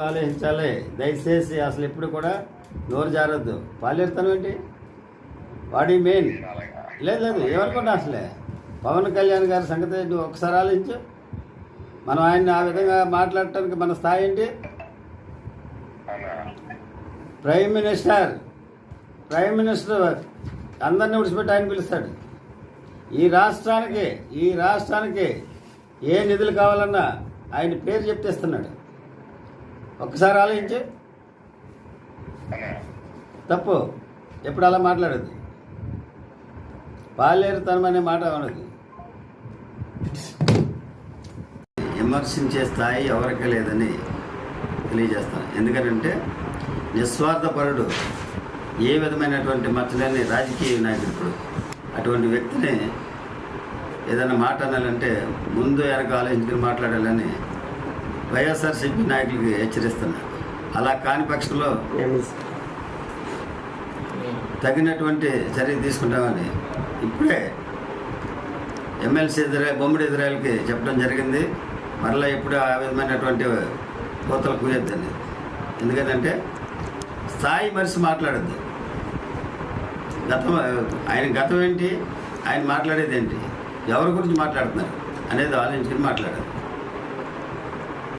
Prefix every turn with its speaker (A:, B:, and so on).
A: ఆలోచించాలి దయచేసి అసలు ఎప్పుడు కూడా నోరు జారొద్దు. పాలేరుతాను ఏంటి? వాడి మెయిన్. లేదు లేదు ఏమనుకున్నా అసలే? పవన్ కళ్యాణ్ గారి సంగతి నువ్వు ఒకసారి ఆలోచించు. మనం ఆయన్ని ఆ విధంగా మాట్లాడటానికి మన స్థాయి ఏంటి? Prime minister. ప్రైమ్ మినిస్టర్ అందరిని విడిచిపెట్టి ఆయన పిలుస్తాడు. ఈ రాష్ట్రానికి ఈ రాష్ట్రానికి ఏ నిధులు కావాలన్నా ఆయన పేరు చెప్తేస్తున్నాడు ఒక్కసారి ఆలోచించు. తప్పు. ఎప్పుడు అలా మాట్లాడద్దు. పాలేరుతనం అనే మాట ఉన్నది విమర్శించే స్థాయి ఎవరికి లేదని తెలియజేస్తాను. ఎందుకంటే నిస్వార్థపరుడు ఏ విధమైనటువంటి మచ్చలేని రాజకీయ నాయకుడు అటువంటి వ్యక్తిని ఏదైనా మాట అనాలంటే ముందు వెనక ఆలోచించుకుని మాట్లాడాలని వైఎస్ఆర్సీపీ నాయకులకి హెచ్చరిస్తున్నా అలా కాని పక్షంలో తగినటువంటి చర్య తీసుకుంటామని ఇప్పుడే ఎమ్మెల్సీ ఎదురా బొమ్మడి ఎదురాలకి చెప్పడం జరిగింది. మరలా ఇప్పుడు ఆ విధమైనటువంటి కోతలు కూయొద్దని. ఎందుకంటే స్థాయి మనిషి మాట్లాడద్దు. గతం ఆయన గతం ఏంటి? ఆయన మాట్లాడేది ఏంటి? ఎవరి గురించి మాట్లాడుతున్నారు? అనేది ఆలోచించుకుని మాట్లాడాలి.